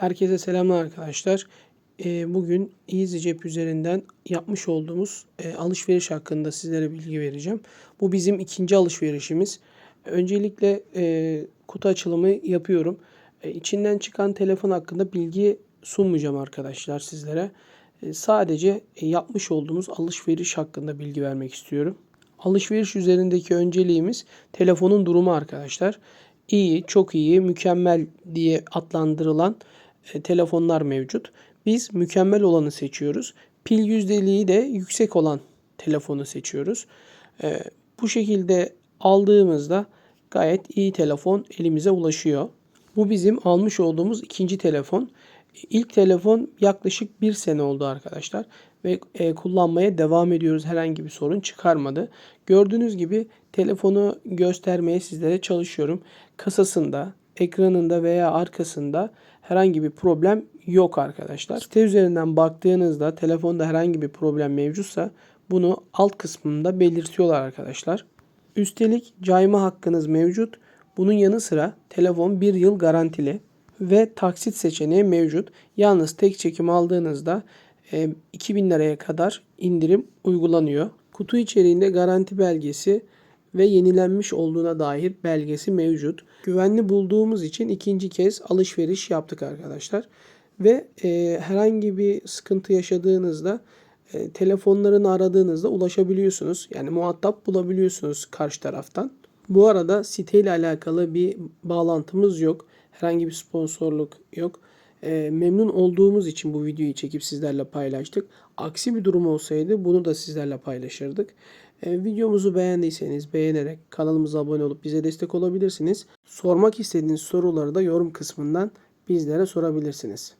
Herkese selamlar arkadaşlar. Ee, Bugün EasyCep üzerinden yapmış olduğumuz e, alışveriş hakkında sizlere bilgi vereceğim. Bu bizim ikinci alışverişimiz. Öncelikle e, kutu açılımı yapıyorum. E, İçinden çıkan telefon hakkında bilgi sunmayacağım arkadaşlar sizlere. Sadece yapmış olduğumuz alışveriş hakkında bilgi vermek istiyorum. Alışveriş üzerindeki önceliğimiz telefonun durumu arkadaşlar. İyi, çok iyi, mükemmel diye adlandırılan e, telefonlar mevcut. Biz mükemmel olanı seçiyoruz. Pil yüzdeliği de yüksek olan telefonu seçiyoruz. E, bu şekilde aldığımızda gayet iyi telefon elimize ulaşıyor. Bu bizim almış olduğumuz ikinci telefon. İlk telefon yaklaşık bir sene oldu arkadaşlar ve e, kullanmaya devam ediyoruz. Herhangi bir sorun çıkarmadı. Gördüğünüz gibi telefonu göstermeye sizlere çalışıyorum. Kasasında, ekranında veya arkasında herhangi bir problem yok arkadaşlar. Site üzerinden baktığınızda telefonda herhangi bir problem mevcutsa bunu alt kısmında belirtiyorlar arkadaşlar. Üstelik cayma hakkınız mevcut. Bunun yanı sıra telefon 1 yıl garantili ve taksit seçeneği mevcut. Yalnız tek çekim aldığınızda e, 2000 liraya kadar indirim uygulanıyor. Kutu içeriğinde garanti belgesi ve yenilenmiş olduğuna dair belgesi mevcut. Güvenli bulduğumuz için ikinci kez alışveriş yaptık arkadaşlar. Ve e, herhangi bir sıkıntı yaşadığınızda e, telefonlarını aradığınızda ulaşabiliyorsunuz. Yani muhatap bulabiliyorsunuz karşı taraftan. Bu arada siteyle alakalı bir bağlantımız yok. Herhangi bir sponsorluk yok. E, memnun olduğumuz için bu videoyu çekip sizlerle paylaştık. Aksi bir durum olsaydı bunu da sizlerle paylaşırdık. E, videomuzu beğendiyseniz beğenerek kanalımıza abone olup bize destek olabilirsiniz. Sormak istediğiniz soruları da yorum kısmından bizlere sorabilirsiniz.